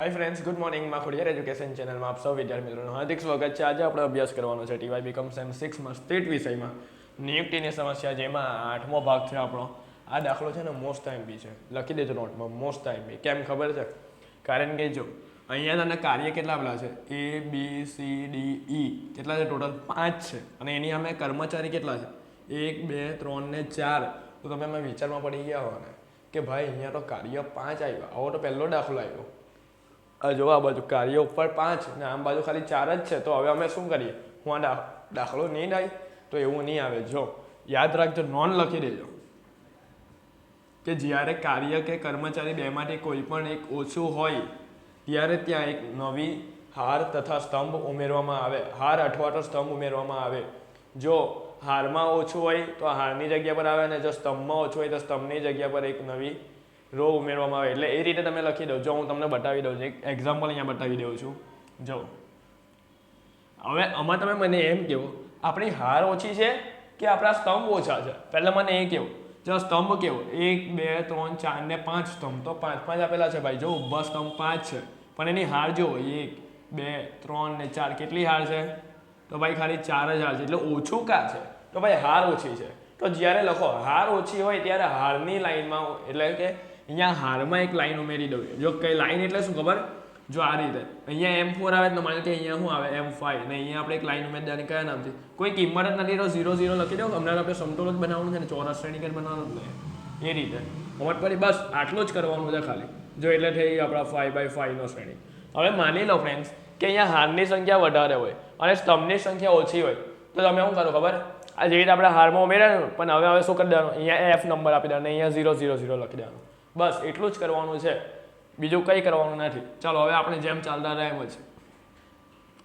હાય friends good મોર્નિંગમાં Khodiyar education ચેનલમાં આપ સૌ વિદ્યાર્થી મિત્રોનું હાર્દિક સ્વાગત છે. આજે આપણે અભ્યાસ કરવાનો છે ટીવાય બીકોમ સેમ સિક્સમાં સ્ટેટ વિષયમાં. નિયુક્તિની સમસ્યા જેમાં આઠમો ભાગ છે આપણો. આ દાખલો છે ને મોસ્ટ ટાઈમ બી છે. લખી દેજો નોટમાં મોસ્ટ ટાઈમ બી. કેમ ખબર છે? કારણ કે જો, અહીંયા તને કાર્ય કેટલા આપેલા છે? એ બી સી ડી ઈ કેટલા છે? ટોટલ પાંચ છે. અને એની અમે કર્મચારી કેટલા છે? એક, બે, ત્રણ ને ચાર. તો તમે અમે વિચારમાં પડી ગયા હો ને કે ભાઈ, અહીંયા તો કાર્ય પાંચ આવ્યા. આવો તો પહેલો દાખલો આવ્યો. જો આ બાજુ કાર્ય ઉપર પાંચ ને આમ બાજુ ખાલી ચાર જ છે. તો હવે અમે શું કરીએ? હું આ દાખલો નહીં ડાય, તો એવું નહીં આવે. જો, યાદ રાખજો નોન લખી દેજો કે જ્યારે કાર્ય કે કર્મચારી બેમાંથી કોઈ પણ એક ઓછું હોય, ત્યારે ત્યાં એક નવી હાર તથા સ્તંભ ઉમેરવામાં આવે. હાર અથવા તો સ્તંભ ઉમેરવામાં આવે. જો હારમાં ઓછું હોય, તો હારની જગ્યા પર આવે અને જો સ્તંભમાં ઓછું હોય, તો સ્તંભની જગ્યા પર એક નવી રો ઉમેરવામાં આવે. એટલે એ રીતે તમે લખી દો. જો હું તમને બતાવી દઉં છું. એક એક્ઝામ્પલ અહીંયા બતાવી દઉં છું. જો. હવે આમાં તમે મને એમ કહો, આપણી હાર ઓછી છે કે આપણા સ્તંભ ઓછા છે? પહેલાં મને એ કહો. જો સ્તંભ કેવો એક, બે, ત્રણ, ચાર ને પાંચ સ્તંભ. તો પાંચ પાંચ આપેલા છે ભાઈ. જો ઊભા સ્તંભ પાંચ છે. પણ એની હાર જો એક, બે, ત્રણ ને ચાર, કેટલી હાર છે? તો ભાઈ ખાલી ચાર જ હાર છે. એટલે ઓછું કા છે? તો ભાઈ હાર ઓછી છે. તો જ્યારે લખો, હાર ઓછી હોય ત્યારે હારની લાઈનમાં એટલે કે અહીંયા હારમાં એક લાઈન ઉમેરી દઉં જો કઈ લાઈન એટલે શું ખબર? જો આ રીતે. અહીંયા એમ ફોર આવે તો માની કે અહીંયા શું આવે? એમ ફાઈવ ને અહીંયા આપણે એક લાઈન ઉમેરી દેવાની કયા નામથી? કોઈ કિંમત જ નથી ઝીરો ઝીરો લખી દો. હમણાં આપણે સમતોલ જ બનાવવાનું છે ને, ચોરસ શ્રેણી કદ બનાવવાનું જ એ રીતે. સમજ પડી બસ, આટલું જ કરવાનું છે ખાલી. જો એટલે થઈ ગઈ આપણા ફાઈવ બાય ફાઈવનો શ્રેણી. હવે માની લો ફ્રેન્ડ્સ કે અહીંયા હારની સંખ્યા વધારે હોય અને સ્તંભની સંખ્યા ઓછી હોય, તો તમે શું કરો ખબર? આ જે રીતે આપણે હારમાં ઉમેર્યા પણ હવે હવે શું કરી દેવાનું? અહીંયા એફ નંબર આપી દેવાનો. અહીંયા ઝીરો ઝીરો ઝીરો લખી દેવાનું. બસ, એટલું જ કરવાનું છે. બીજું કંઈ કરવાનું નથી. ચાલો, હવે આપણે જેમ ચાલતા રહ્યા જ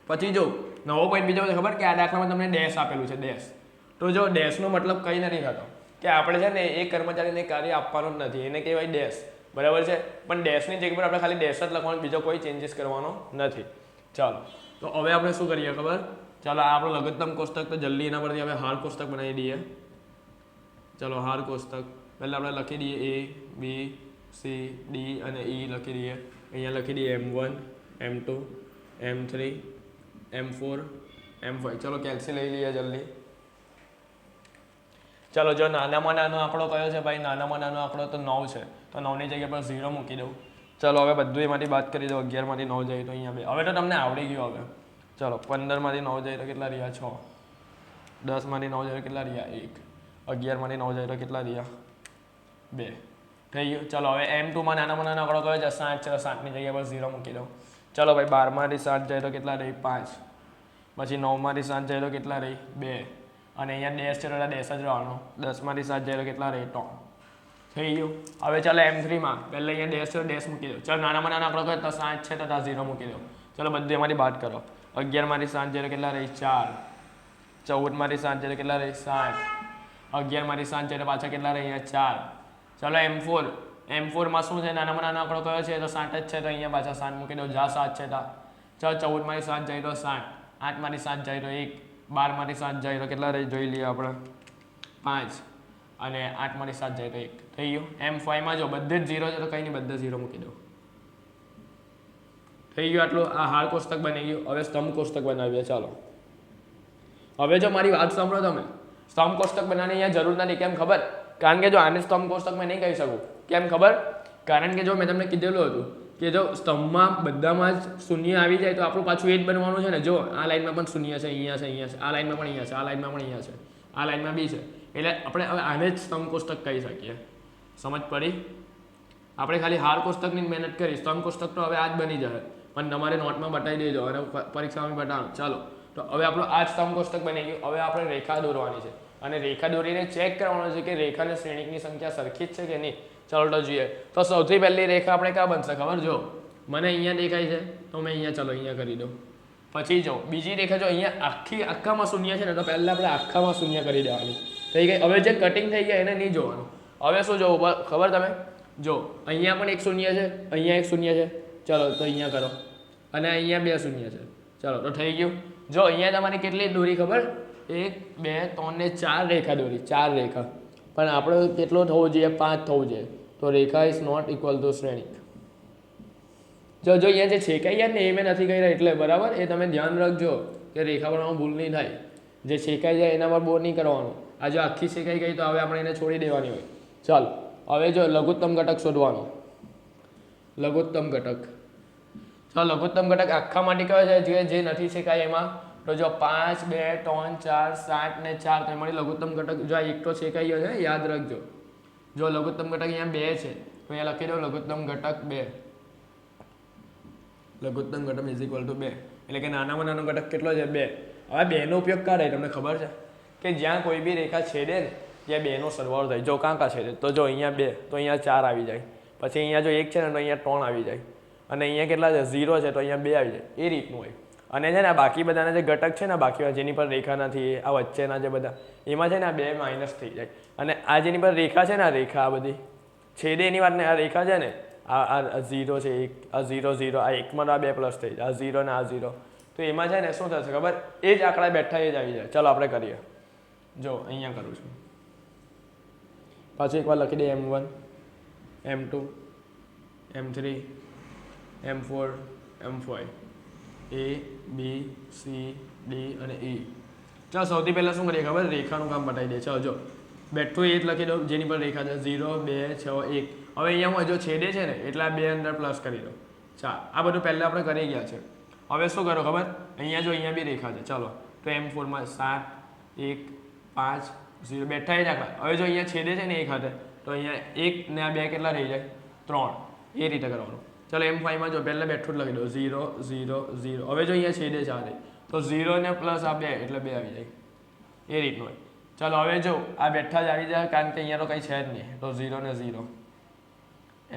પછી જો, નવો પોઈન્ટ બીજો ખબર? કે આ દાખલામાં તમને ડેશ આપેલું છે ડેશ તો જો ડેશનો મતલબ કંઈ નથી થતો. કે આપણે છે ને એ કર્મચારીને કાર્ય આપવાનું જ નથી. એને કહેવાય ડેશ બરાબર છે? પણ ડેશની જગ્યા પર આપણે ખાલી ડેશ જ લખવાનું, બીજો કોઈ ચેન્જીસ કરવાનો નથી. ચાલો. તો હવે આપણે શું કરીએ, ખબર? ચાલો આપણો લઘુત્તમ કોષ્ટક તો જલ્દી એના પરથી હવે હાર કોષ્ટક બનાવી દઈએ. ચાલો હાર કોષ્ટક. પહેલાં આપણે લખી દઈએ એ બી સી ડી અને ઈ લખી દઈએ અહીંયા લખી દઈએ M one M two M three M four M five ચલો કેલ્સી લઈ લઈએ જલ્દી ચાલો, જો નાનામાં નાનો આંકડો કયો છે ભાઈ? નાનામાં નાનો આંકડો તો નવ છે. તો નવની જગ્યા પર ઝીરો મૂકી દઉં. ચલો, હવે બધું એમાંથી વાત કરી દઉં. અગિયારમાંથી નવ જાય તો અહીંયા બે. હવે તો તમને આવડી ગયું હવે. ચલો, પંદરમાંથી નવ જાય તો કેટલા રહ્યા? છ. દસમાંથી નવ જાય તો કેટલા રહ્યા? એક. અગિયારમાંથી નવ જાય તો કેટલા રહ્યા? બે. થઈ ગયું. ચલો, હવે એમ ટુમાં નાનામાં નાનો આંકડો કયો છે સાત તો સાતની જગ્યા પર ઝીરો મૂકી દઉં. ચલો ભાઈ, બારમાંથી સાત જાય તો કેટલા રહી? પાંચ. પછી નવમાંથી સાત જાય તો કેટલા રહી? બે. અને અહીંયા ડેશ છે તો ડેશ જ રહેવાનો. દસમાંથી સાત જાય તો કેટલા રહી? ત્રણ. થઈ ગયું. હવે ચાલો એમ થ્રીમાં પહેલાં અહીંયા ડેશ છે ડેશ મૂકી દો ચાલો, નાનામાં નાનો આંકડો કયો તો સાત છે તો ત્યાં ઝીરો મૂકી દો ચલો, બધું એમાંથી બાદ કરો. અગિયારમાંથી સાત જાય તો કેટલા રહી? ચાર. ચૌદમાંથી સાત જાય તો કેટલા રહી? સાત અગિયારમાંથી સાત જાય તો પાછા કેટલા રહી? અહીંયા ચાર. ચલો એમ ફોર. એમ ફોરમાં શું છે? નાનામાં નાનો આંકડો કયો છે? તો સાત જ છે તો અહીંયા પાછા સાત મૂકી દો. જા સાત છે તા ચાલો, ચૌદમાંથી સાત જાય તો સાત આઠમાંથી સાત જાય તો એક. બારમાંથી સાત જાય તો કેટલા જોઈ લઈએ આપણે. પાંચ. અને આઠમાંથી સાત જાય તો એક. થઈ ગયું? એમ ફાઈવમાં જો બધે જ ઝીરો છે તો કંઈ નહીં, બધે ઝીરો મૂકી દો. થઈ ગયું આટલું? આ હાર કોષ્ટક બની ગયું. હવે સ્તંભ કોષ્ટક બનાવીએ. ચાલો. હવે જો મારી વાત સાંભળો તમે. સ્તંભ કોષ્ટક બનાવવાની અહીંયા જરૂર નથી. કેમ ખબર? કારણ કે જો આને સ્તંભ કોષ્ટક મેં નહીં કહી શકું. કેમ ખબર? કારણ કે જો મેં તમને કીધેલું હતું કે જો સ્તંભમાં બધામાં જ શૂન્ય આવી જાય તો આપણું પાછું એ જ બનવાનું છે ને? જો, આ લાઇનમાં પણ શૂન્ય છે, અહીંયા છે અહીંયા છે, આ લાઇનમાં પણ અહીંયા છે, આ લાઈનમાં પણ અહીંયા છે, આ લાઈનમાં બી છે. એટલે આપણે હવે આને જ સ્તંભ કોષ્ટક કહી શકીએ. સમજ પડી? આપણે ખાલી હાર કોષ્ટકની મહેનત કરી. સ્તંભ કોષ્ટક તો હવે આ જ બની જશે. પણ તમારે નોટમાં બતાવી દેજો અને પરીક્ષામાં બતાવો. ચાલો. તો હવે આપણું આ જ સ્તંભ કોષ્ટક બની ગયું. હવે આપણે રેખા દોરવાની છે. અને રેખા દોરીને ચેક કરવાનું છે કે રેખા અને શ્રેણિકની સંખ્યા સરખી જ છે કે નહીં? ચાલો જોઈએ. તો સૌથી પહેલી રેખા આપણે ક્યાં બનશે ખબર? જો, મને અહીંયા દેખાય છે, તો મેં અહીંયા, ચાલો, અહીંયા કરી દઉં. પછી જો, બીજી રેખા જો અહીંયા આખી, આખામાં શૂન્ય છે ને, તો પહેલાં આપણે આખામાં શૂન્ય કરી દેવાની. થઈ ગઈ હવે જે કટિંગ થઈ ગયા એને નહીં જોવાનું. હવે શું જોવું? ખબર તમે? જો, અહીંયા પણ એક શૂન્ય છે, અહીંયા એક શૂન્ય છે. ચલો, તો અહીંયા કરો. અને અહીંયા બે શૂન્ય છે. ચલો, તો થઈ ગયું. જો, અહીંયા તમારી કેટલી દોરી ખબર? એક, બે, ત્રણ ને ચાર રેખા દોરી, ચાર રેખા. પણ આપણે કેટલો થવો જોઈએ? પાંચ થવું જોઈએ. તો Rekha is not equal to Shreni. જો જો, અહીંયા જે છેકાઈ ગયા ને એ મેં નથી કર્યા એટલે બરાબર, એ તમે ધ્યાન રાખજો કે રેખા બનાવવામાં ભૂલ નહીં થાય. જે છેકાઈ જાય એના પર બહુ નહીં કરવાનું. આ જો આખી છેકાઈ ગઈ તો હવે આપણે એને છોડી દેવાની હોય. ચાલ, હવે જો લઘુત્તમ ઘટક શોધવાનો. લઘુત્તમ ઘટક. ચાલ, લઘુત્તમ ઘટક આખા માટે કયો છે જે નથી છેકાય એમાં. તો જો પાંચ, બે, ત્રણ, ચાર, સાત ને ચાર તમે મળી લઘુત્તમ ઘટક જો આ એક તો છેકાઈ ગયો છે, યાદ રાખજો. જો લઘુત્તમ ઘટક અહીંયા બે છે, તો અહીંયા લખી દો લઘુત્તમ ઘટક બે. લઘુત્તમ ઘટક ઇઝ ઇક્વલ ટુ બે. એટલે કે નાનામાં નાનો ઘટક કેટલો છે? બે. હવે બેનો ઉપયોગ કરે તમને ખબર છે? કે જ્યાં કોઈ બી રેખા છેદે ને, ત્યાં બેનો સરવાળો થાય. જો કાં કાં છેદે? તો જો અહીંયા બે, તો અહીંયા ચાર આવી જાય. પછી અહીંયા જો એક છે ને, તો અહીંયા ત્રણ આવી જાય. અને અહીંયા કેટલા છે? ઝીરો છે, તો અહીંયા બે આવી જાય. એ રીતનું હોય. અને છે ને આ બાકી બધાના જે ઘટક છે ને બાકી જેની પર રેખા નથી, આ વચ્ચેના જે બધા, એમાં છે ને આ બે માઇનસ થઈ જાય. અને આ જેની પર રેખા છે ને આ રેખા આ બધી, છેદે એની વાત ને આ રેખા છે ને, આ આ ઝીરો છે, એક, આ ઝીરો ઝીરો આ એકમાં આ બે પ્લસ થઈ જાય, આ ઝીરો ને આ ઝીરો તો એમાં છે ને શું થશે ખબર? એ જ આંકડા બેઠા એ જ આવી જાય. ચાલો આપણે કરીએ. જો, અહીંયા કરું છું. પાછું એકવાર લખી દઈએ M one M two M three M four M five A B C D અને ઈ ચાલો, સૌથી પહેલાં શું કરીએ? ખબર? રેખાનું કામ બતાવી દે ચાલો, જો. બેઠું એ જ લખી દો જેની પર રેખા છે. ઝીરો, બે, છ, એક. હવે અહીંયા હું જો છેડે છે ને, એટલે બે અંદર પ્લસ કરી દો ચાલ, આ બધું પહેલાં આપણે કરી ગયા છે. હવે શું કરો, ખબર? અહીંયા જો, અહીંયા બી રેખા છે. ચલો, તો એમ ફોરમાં સાત, એક, પાંચ, ઝીરો. બેઠા એ જ હવે જો અહીંયા છેદે છે ને, એક હાથે, તો અહીંયા એક ને આ બે કેટલા રહી જાય? ત્રણ. એ રીતે કરવાનું. ચલો એમ ફાઈવમાં જો પહેલાં બેઠું જ લખી દો. ઝીરો ઝીરો ઝીરો હવે જો અહીંયા છેદે આ તો ઝીરો ને પ્લસ આ બે, એટલે બે આવી જાય. એ રીતનું હોય. ચાલો હવે જો આ બેઠા જ આવી જાય, કારણ કે અહીંયા તો કંઈ છે જ નહીં. તો ઝીરો ને ઝીરો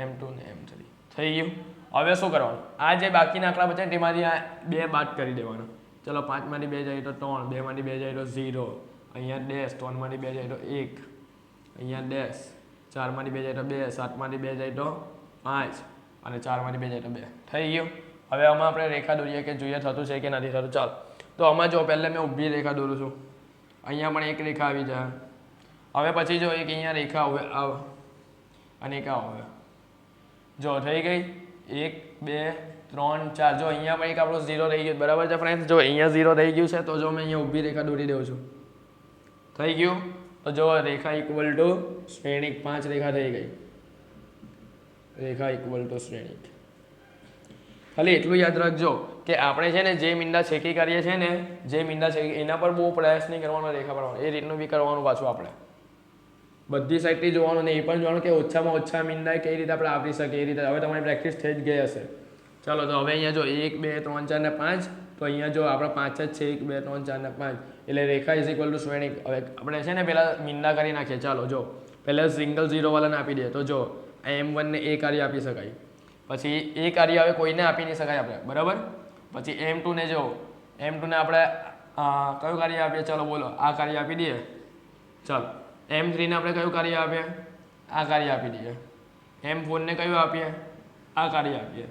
એમ ટુ ને એમ થ્રી થઈ ગયું? હવે શું કરવાનું? આ જે બાકીના આંકડા બચે તેમાંથી આ બે બાદ કરી દેવાનો. ચલો પાંચમાંથી બે જાય તો ત્રણ, બેમાંથી બે જાય તો ઝીરો અહીંયા ડેશ ત્રણમાંથી બે જાય તો એક. અહીંયા ડેશ ચારમાંથી બે જાય તો બે, સાતમાંથી બે જાય તો પાંચ. અને ચારમાંથી બે જાય બે. થઈ ગયું? હવે આમાં આપણે રેખા દોરીએ કે જોઈએ થતું છે કે નથી થતું? ચાલ. તો આમાં જો પહેલાં મેં ઊભી રેખા દોરું છું. અહીંયા પણ એક રેખા આવી જાય. હવે પછી જો એક અહીંયા રેખા આવે, આવ. અને એક આવે જો થઈ ગઈ? એક, બે, ત્રણ, ચાર. જો અહીંયા પણ એક આપણો ઝીરો રહી ગયો. બરાબર છે ફ્રેન્ડ જો અહીંયા ઝીરો રહી ગયું છે, તો જો મેં અહીંયા ઊભી રેખા દોરી દઉં છું. થઈ ગયું? તો જો રેખા ઇક્વલ ટુ શ્રેણિક પાંચ રેખા થઈ ગઈ. રેખા ઇક્વલ ટુ શ્રેણિક ખાલી એટલું યાદ રાખજો કે આપણે છે ને જે મીંડા છેકી કરીએ છીએ ને, જે મીંડા છેકી એના પર બહુ પ્રયાસ નહીં કરવાનો, રેખા પડવાનો એ રીતનું બી કરવાનું પાછું આપણે. બધી સાઈડથી જોવાનું ને એ પણ જોવાનું કે ઓછામાં ઓછા મીંડા કઈ રીતે આપણે આપી શકીએ, એ રીતે. હવે તમારી પ્રેક્ટિસ થઈ જ ગઈ હશે. ચાલો, તો હવે અહીંયા જો એક, બે, ત્રણ, ચાર ને પાંચ. તો અહીંયા જો આપણે પાંચ જ છે, એક, બે, ત્રણ, ચાર ને પાંચ. એટલે Rekha is equal to Shrenik હવે આપણે છે ને પહેલાં મીંડા કરી નાખીએ. ચાલો, જો. પહેલાં સિંગલ ઝીરોવાળાને આપી દઈએ. તો જો એમ વનને એ કાર્ય આપી શકાય. પછી એ કાર્ય હવે કોઈને આપી નહીં શકાય આપણે, બરાબર? પછી એમ ટુને જો એમ ટુને આપણે કયું કાર્ય આપીએ? ચાલો બોલો, આ કાર્ય આપી દઈએ. ચાલો એમ થ્રીને આપણે કયું કાર્ય આપીએ? આ કાર્ય આપી દઈએ. એમ ફોરને કયું આપીએ? આ કાર્ય આપીએ.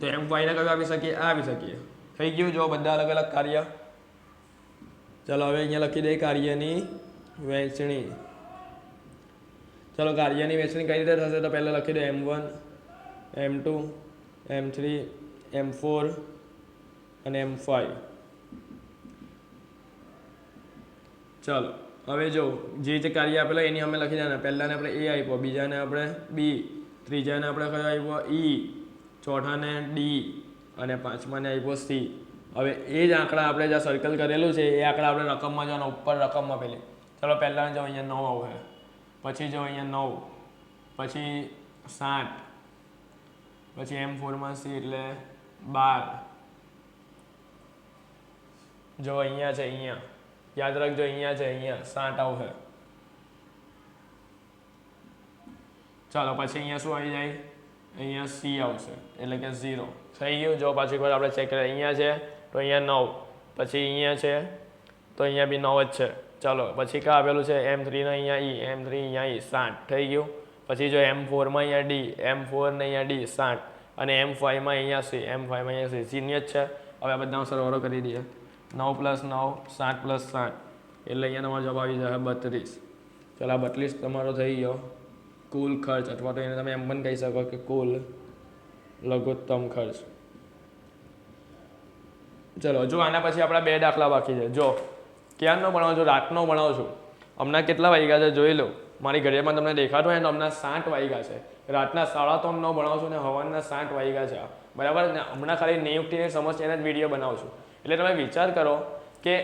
તો એમ ફાઈવને કયું આપી શકીએ? આ આપી શકીએ. થઈ ગયું જો બધા અલગ અલગ કાર્ય. ચાલો હવે અહીંયા લખી દઈએ કાર્યની વહેંચણી. ચલો કાર્યની વહેંચણી કઈ રીતે થશે તો પહેલાં લખી દો M one M two M three M four અને એમ ફાઈવ ચાલો, હવે જો, જે જે કાર્ય આપેલા એની અમે લખી દેવાના. પહેલાંને આપણે એ આપ્યો, બીજાને આપણે બી ત્રીજાને આપણે કયો આપ્યો? ઈ ચોથાને ડી અને પાંચમાને આપ્યો સી હવે એ જ આંકડા આપણે જ્યાં સર્કલ કરેલું છે, એ આંકડા આપણે રકમમાં જવાના, ઉપર રકમમાં પેલી. ચલો પહેલાં જો અહીંયા નવ આવે પછી જો અહીંયા નવ, પછી સાત, પછી એમ ફોરમાં સી એટલે બાર. જો અહીંયા છે, અહીંયા. યાદ રાખજો, અહીંયા છે, અહીંયા. સાત આવશે. ચાલો, પછી અહીંયા શું આવી જાય? અહીંયા સી આવશે, એટલે કે ઝીરો થઈ ગયું? જો પાછી એકવાર આપણે ચેક કરીએ. અહીંયા છે, તો અહીંયા નવ. પછી અહીંયા છે, તો અહીંયા બી નવ જ છે. ચાલો, પછી કા આપેલું છે? એમ થ્રીને અહીંયા ઈ એમ થ્રી અહીંયા ઈ સાઠ. થઈ ગયું? પછી જો એમ ફોરમાં અહીંયા ડી એમ ફોર ને અહીંયા ડી સાઠ. અને એમ ફાઈવમાં અહીંયા સી એમ ફાઈવમાં અહીંયા સી સિનિયર છે? હવે આ બધાનો સરવાળો કરી દઈએ. નવ પ્લસ નવ સાત પ્લસ સાત એટલે અહીંયા તમારો જવાબ આવી જશે બત્રીસ. ચાલો, આ બત્રીસ તમારો થઈ ગયો. કુલ ખર્ચ, અથવા તો એને તમે એમ પણ કહી શકો કે કુલ લઘુત્તમ ખર્ચ. ચલો, જો આના પછી આપણા બે દાખલા બાકી છે. જો ક્યારનો ભણાવું છો, રાતનો ભણાવું છું? હમણાં કેટલા વાગ્યા છે જોઈ લો. મારી ઘડિયાળમાં તમને દેખાતો હોય ને હમણાં સાઠ વાગ્યા છે. રાતના સાડા ત્રણનો ભણાવું છું ને હવાના સાઠ વાગ્યા છે. બરાબર? ને હમણાં ખાલી નિયુક્તિની સમસ્યાના જ વીડિયો બનાવું છું. એટલે તમે વિચાર કરો કે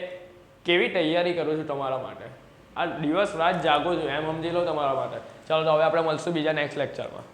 કેવી તૈયારી કરું છું તમારા માટે. આ દિવસ રાત જાગો છું એમ સમજી લો તમારા માટે. ચાલો તો હવે આપણે મળશું બીજા નેક્સ્ટ લેક્ચરમાં